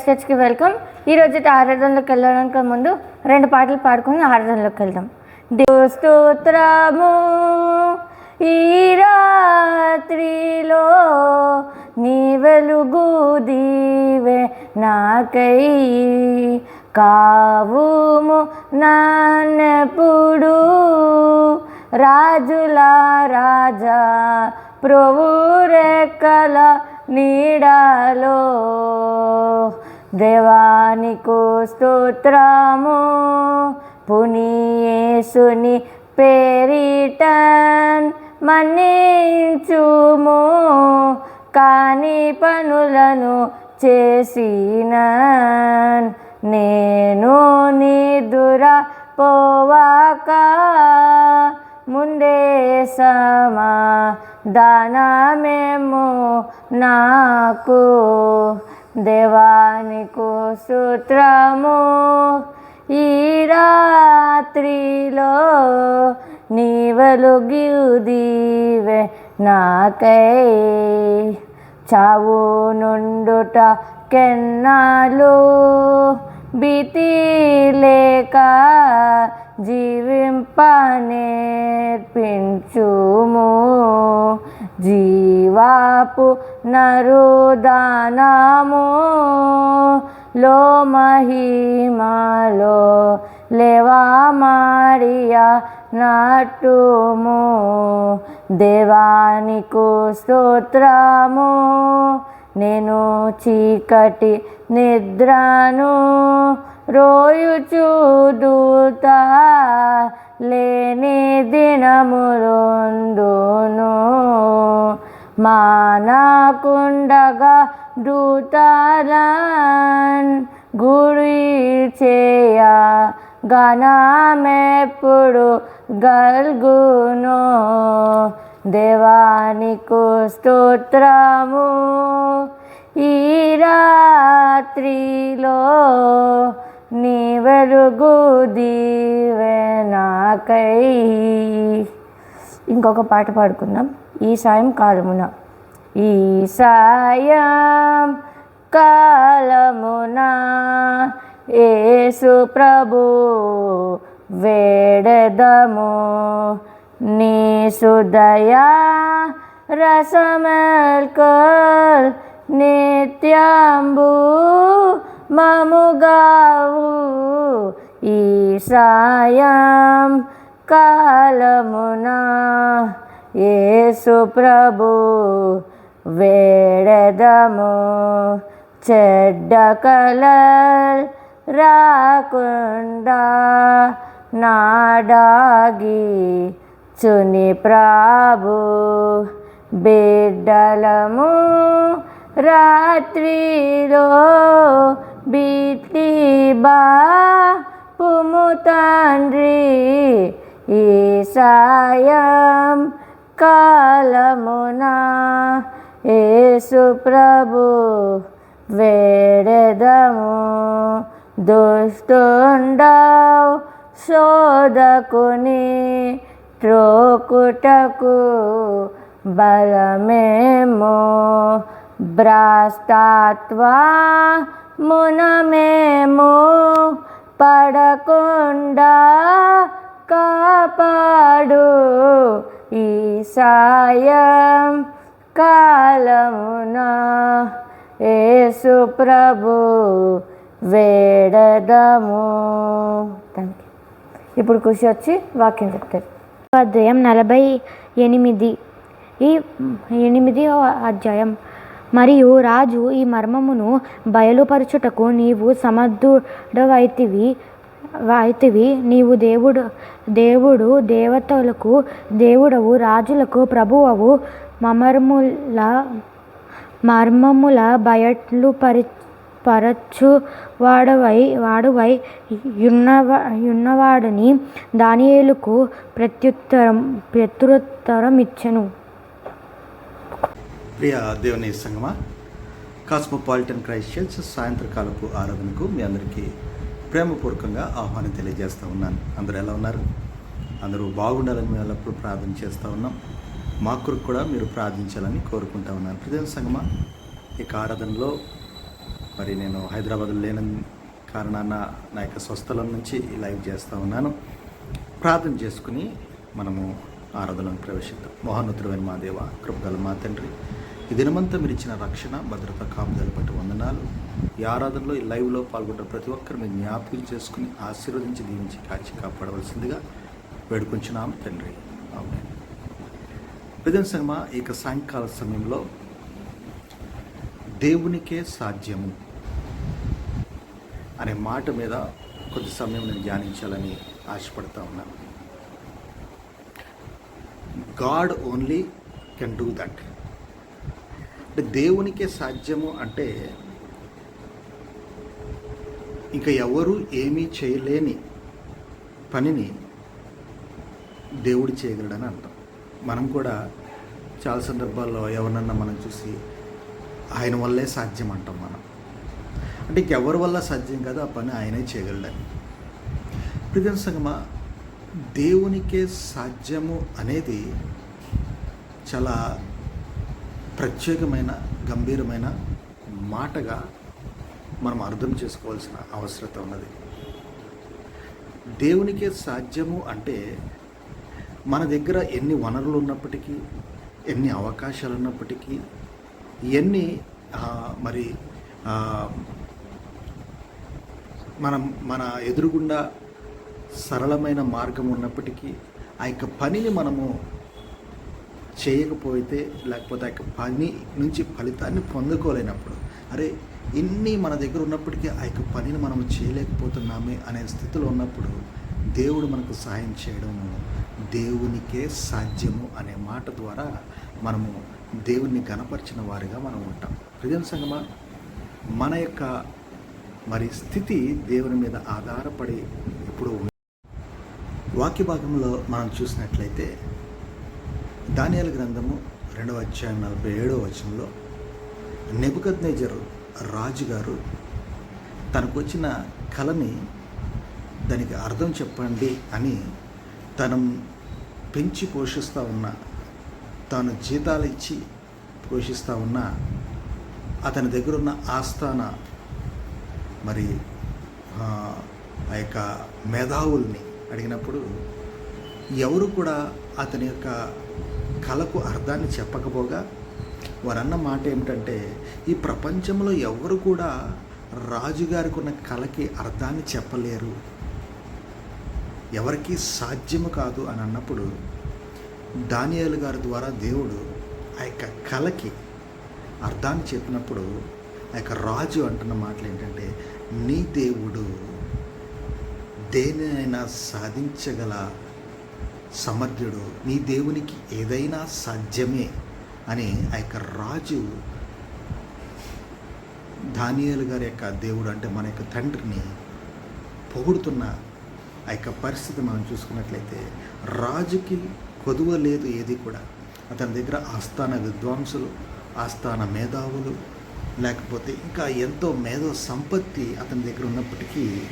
స్టేజ్కి వెల్కమ్. ఈ రోజు ఆరాధనలోకి వెళ్ళడానికి ముందు రెండు పాటలు పాడుకుని ఆరాధనలోకి వెళ్దాం. దేవ స్తోత్రము ఈ రాత్రిలో నీ వెలుగు దీవె నాకై కావుము నాన్నెప్పుడు? రాజుల రాజా ప్రభురే రెక్కల నీడలో దేవానికు స్తోత్రము. పునీయేసుని పేరిటన్ మన్నించుము. కాని పనులను చేసిన నేను నిదుర పోవాక. ముందే సమా దానమేమో నాకు దేవానికు సూత్రము. ఈ రాత్రిలో నీ వెలుగు దీవె నాకై. చావు నుండుట కెన్నాలు బితి లేక జీవింపనేర్పించుము జీవాపు నరుదానము. లో మహిమాలో లేవా మారియా నాటుము. దేవానికు స్తోత్రము. నేను చీకటి నిద్రను రోయుచు దూత లేని దినములందును. మానకుండగా దూతలన్ గురి చేయ గణమెప్పుడు గల్గును. దేవానికు స్తోత్రము ఈ రాత్రిలో నీ దీవెనాకై ఇంకొక పాట పాడుకుందాం. ఈ సాయం కాలమున. ఈ సాయం కాలమున యేసు ప్రభు వేడదము. నీ సుదయా రసమల్కల్ నిత్యాంబూ మముగావు ఈ సాయం కాలమున. యేసు ప్రభు వేడదము చెడ్డ కలర్ రాకుండా నాడాగి చుని ప్రాభు బిడ్డలము రాత్రిలో పుము తండ్రి ఈ సాయం కాలమున యేసు ప్రభు వేడదము దుష్టుండవు శోధకుని త్రోకుటకు బలమేమో భ్రాస్తాత్వా మునమేమో పడకుండా కాపాడు ఈ సాయం కాలమున. యేసు ప్రభు వేడదము. థ్యాంక్ యూ ఇప్పుడు కృషి వచ్చి వాక్యం చెప్తారు. అధ్యాయం నలభై ఎనిమిది. ఈ ఎనిమిది అధ్యాయం. మరియు రాజు ఈ మర్మమును బయలుపరచుటకు నీవు సమర్థుడవైతివి వైతివి నీవు దేవుడు దేవుడు దేవతలకు దేవుడవు రాజులకు ప్రభువవు. మమర్ముల మర్మముల బయట్లు పరి పరచు వాడవై వాడువై యున్నవ యున్నవాడని దానియేలుకు ప్రత్యుత్తరం ప్రత్యుత్తరం ఇచ్చెను ప్రియ దేవుని సంగమా కాస్మోపాలిటన్ క్రైస్ట్ చర్చ్ సాయంత్రకాలపు ఆరాధనకు మీ అందరికీ ప్రేమపూర్వకంగా ఆహ్వానం తెలియజేస్తూ ఉన్నాను. అందరూ ఎలా ఉన్నారు? అందరూ బాగుండాలని మేము ఎల్లప్పుడూ ప్రార్థన చేస్తూ ఉన్నాం. మా కొరకు కూడా మీరు ప్రార్థించాలని కోరుకుంటా ఉన్నాను. ప్రదేశ సంగమా ఇక ఆరాధనలో మరి నేను హైదరాబాద్లో లేని కారణాన నా యొక్క స్వస్థలం నుంచి లైవ్ చేస్తూ ఉన్నాను. ప్రార్థన చేసుకుని మనము ఆరాధనను ప్రవేశిద్దాం. మోహనోత్తరమైన మా దేవ కృపగల మా తండ్రి ఈ దినమంతా మీరు ఇచ్చిన రక్షణ భద్రత కాపుదల పట్టి వందనాలు. ఈ ఆరాధనలో ఈ లైవ్లో పాల్గొంటున్న ప్రతి ఒక్కరు మీరు జ్ఞాపకం చేసుకుని ఆశీర్వదించి దీవించి కాచి కాపాడవలసిందిగా వేడుకొంచున్నాం తండ్రి. ఆమె ప్రజల సంగమ ఇక సాయంకాల సమయంలో దేవునికే సాధ్యము అనే మాట మీద కొద్ది సమయం నేను ధ్యానించాలని ఆశపడతా ఉన్నాను God only can do that. అంటే దేవునికే సాధ్యము అంటే ఇంకా ఎవరు ఏమీ చేయలేని పనిని దేవుడు చేయగలడని అంటాం మనం కూడా చాలా సందర్భాల్లో ఎవరినన్నా మనం చూసి ఆయన వల్లే సాధ్యం అంటాం మనం. అంటే ఇంకెవరి వల్ల సాధ్యం కాదు ఆ పని ఆయనే చేయగలడని. ప్రజల సంగమా దేవునికే సాధ్యము అనేది చాలా ప్రత్యేకమైన గంభీరమైన మాటగా మనం అర్థం చేసుకోవాల్సిన అవసరత ఉన్నది. దేవునికే సాధ్యము అంటే మన దగ్గర ఎన్ని వనరులు ఉన్నప్పటికీ ఎన్ని అవకాశాలు ఉన్నప్పటికీ ఎన్ని మరి మనం మన ఎదురుగుండా సరళమైన మార్గం ఉన్నప్పటికీ ఆ యొక్క పనిని మనము చేయకపోతే లేకపోతే ఆ యొక్క పని నుంచి ఫలితాన్ని పొందుకోలేనప్పుడు అరే ఇన్ని మన దగ్గర ఉన్నప్పటికీ ఆ యొక్క పనిని మనం చేయలేకపోతున్నామే అనే స్థితిలో ఉన్నప్పుడు దేవుడు మనకు సహాయం చేయడము దేవునికే సాధ్యము అనే మాట ద్వారా మనము దేవుణ్ణి కనపరిచిన వారిగా మనం ఉంటాం. ప్రజల సంగమా మన యొక్క మరి స్థితి దేవుని మీద ఆధారపడి ఇప్పుడు వాక్య భాగంలో మనం చూసినట్లయితే దానియాల గ్రంథము రెండవ అధ్యాయం నలభై ఏడవ వచనంలో నెబుకద్నేజర్ రాజుగారు తనకు వచ్చిన కళని దానికి అర్థం చెప్పండి అని తను పెంచి పోషిస్తూ ఉన్న తాను జీతాలు ఇచ్చి పోషిస్తూ ఉన్న అతని దగ్గర ఉన్న ఆస్థాన మరి ఆ యొక్క మేధావుల్ని అడిగినప్పుడు ఎవరు కూడా అతని యొక్క కళకు అర్థాన్ని చెప్పకపోగా వారన్న మాట ఏమిటంటే ఈ ప్రపంచంలో ఎవరు కూడా రాజుగారికి ఉన్న కళకి అర్థాన్ని చెప్పలేరు. ఎవరికీ సాధ్యము కాదు అని అన్నప్పుడు దానియాలు గారి ద్వారా దేవుడు ఆ యొక్క కళకి అర్థాన్ని చెప్పినప్పుడు ఆ యొక్క రాజు అంటున్న మాటలు ఏంటంటే నీ దేవుడు దేనినైనా సాధించగల సమర్థుడు నీ దేవునికి ఏదైనా సాధ్యమే అని ఆ యొక్క రాజు దానియేలు గారి యొక్క దేవుడు అంటే మన యొక్క తండ్రిని పొగుడుతున్న ఆ యొక్క పరిస్థితి మనం చూసుకున్నట్లయితే రాజుకి కొదువ లేదు ఏది కూడా. అతని దగ్గర ఆస్థాన విద్వాంసులు ఆస్థాన మేధావులు లేకపోతే ఇంకా ఎంతో మేధో సంపత్తి అతని దగ్గర ఉన్నప్పటికీ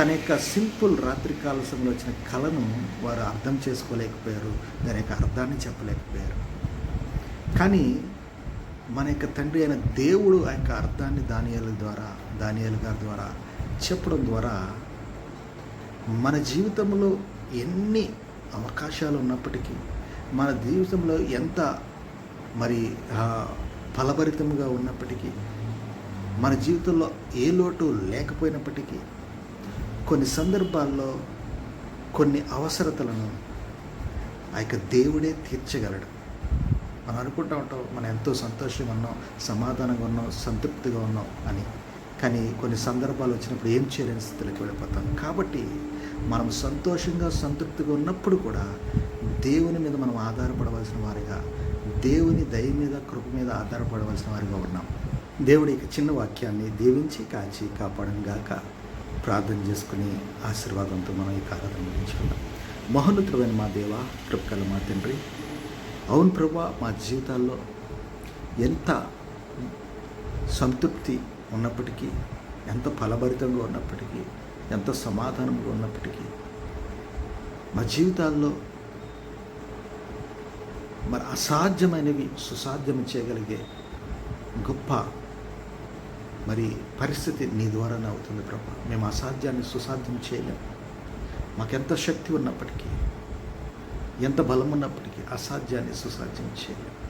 తన యొక్క సింపుల్ రాత్రికాల సమయంలో వచ్చిన కళను వారు అర్థం చేసుకోలేకపోయారు దాని యొక్క అర్థాన్ని చెప్పలేకపోయారు. కానీ మన యొక్క తండ్రి అయిన దేవుడు ఆ యొక్క అర్థాన్ని దానియాల ద్వారా దానియాల గారి ద్వారా చెప్పడం ద్వారా మన జీవితంలో ఎన్ని అవకాశాలు ఉన్నప్పటికీ మన జీవితంలో ఎంత మరి ఫలభరితంగా ఉన్నప్పటికీ మన జీవితంలో ఏ లోటు లేకపోయినప్పటికీ కొన్ని సందర్భాల్లో కొన్ని అవసరతలను ఆ యొక్క దేవుడే తీర్చగలడు. మనం అనుకుంటా ఉంటాం మనం ఎంతో సంతోషంగా ఉన్నాం సమాధానంగా ఉన్నాం సంతృప్తిగా ఉన్నాం అని. కానీ కొన్ని సందర్భాలు వచ్చినప్పుడు ఏం చేయలేని స్థితిలోకి వెళ్ళిపోతాం. కాబట్టి మనం సంతోషంగా సంతృప్తిగా ఉన్నప్పుడు కూడా దేవుని మీద మనం ఆధారపడవలసిన వారిగా దేవుని దయ మీద కృప మీద ఆధారపడవలసిన వారిగా ఉన్నాం. దేవుడి యొక్క చిన్న వాక్యాన్ని దీవించి కాచి కాపాడంగాక గాక ప్రార్థన చేసుకుని ఆశీర్వాదంతో మనం ఈ కార్యక్రమం ముగించుకుందాం. మహోన్నతుడైన మా దేవ కృపకల మా తండ్రి అవును ప్రభా మా జీవితాల్లో ఎంత సంతృప్తి ఉన్నప్పటికీ ఎంత ఫలభరితంగా ఉన్నప్పటికీ ఎంత సమాధానంగా ఉన్నప్పటికీ మా జీవితాల్లో మరి అసాధ్యమైనవి సుసాధ్యం చేయగలిగే గొప్ప మరి పరిస్థితి నీ ద్వారానే అవుతుంది ప్రభా. మేము అసాధ్యాన్ని సుసాధ్యం చేయలేము మాకెంత శక్తి ఉన్నప్పటికీ ఎంత బలం ఉన్నప్పటికీ అసాధ్యాన్ని సుసాధ్యం చేయలేము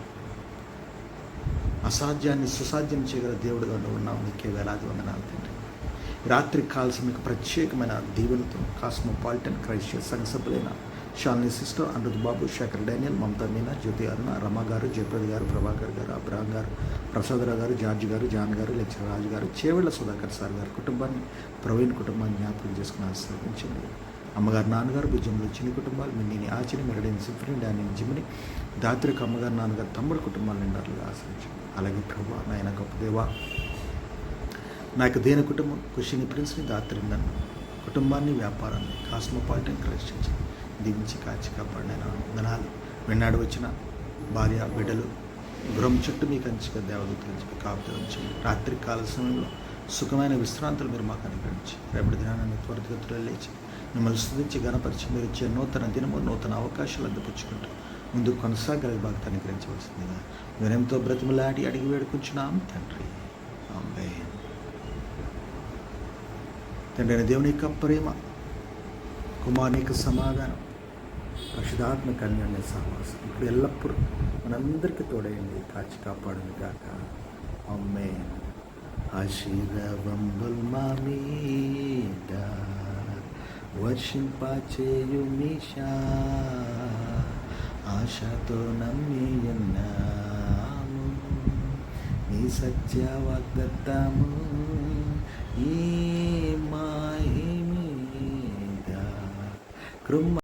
అసాధ్యాన్ని సుసాధ్యం చేయగల దేవుడుగా ఉన్నావు. నీకే వేలాది వందనాలు తండ్రి. రాత్రి కాల్సి మీకు ప్రత్యేకమైన దీవెనతో కాస్మోపాలిటన్ క్రైస్ట్ సంఘ సభ్యులైన షాలిని సిస్టర్ అనురుద్ బాబు శేఖర్ డానియల్ మమతా మీనా జ్యోతి అన్న రమ గారు జయప్రద గారు ప్రభాకర్ గారు అబ్రహం గారు ప్రసాదరావు గారు జార్జ్ గారు జాన్ గారు లెక్చర్ రాజు గారు చేవెళ్ళ సుధాకర్ సార్ గారు కుటుంబాన్ని ప్రవీణ్ కుటుంబాన్ని జ్ఞాపకం చేసుకుని ఆశీర్వదించండి. అమ్మగారు నాన్నగారు భుజంలో చిన్ని కుటుంబాలు మిన్నీని ఆచిని మెరడైన సిఫ్రిని డానియన్ జిమ్ని దాత్రికి అమ్మగారు నాన్నగారు తమ్ముడు కుటుంబాలు నిండారుగా ఆశ్రయించండి అలాగే ప్రభు నాయన గొప్ప దేవా నా యొక్క దేని కుటుంబం కుషిని ప్రిన్స్ని దాత్రి నన్ను కుటుంబాన్ని వ్యాపారాన్ని కాస్మోపాలిటన్ క్రైస్టియన్స్ దీవించి కాచి కాపాడిన వందనాలు. వెన్నాడు వచ్చిన భార్య బిడ్డలు గృహం చుట్టూ మీకు అంచుగా దేవదూతలు కాపుతలు కాపుతరించండి రాత్రి కాల సమయంలో సుఖమైన విశ్రాంతులు మీరు మాకు అనుగ్రహించి రేపటి దినాన్ని త్వరితగతులు లేచి మిమ్మల్ని స్థుతించి గణపరిచి మీరు ఇచ్చే నూతన దినము నూతన అవకాశాలు అందిపుచ్చుకుంటూ ముందు కొనసాగల బాగా అనుగ్రహించవలసిందిగా వినయంతో బ్రతిమలాడి అడిగి వేడుకుంటున్నాం తండ్రి. ఆమేన్. తండ్రి దేవుని యొక్క ప్రేమ కుమారుని యొక్క సమాధానం పరిశుధాత్మ కన్యాన్ని సహవాసం ఇప్పుడు ఎల్లప్పుడూ మనందరికీ తోడయండి కాచి కాపాడును కాక అమ్మే ఆశీర్వంబుల్ మా మీద వర్షింపచేయు మీషా ఆశతో నమ్మియన్నాము నీ సత్య వాగ్దత్తము ఈ మాహి మీద కృమ్మ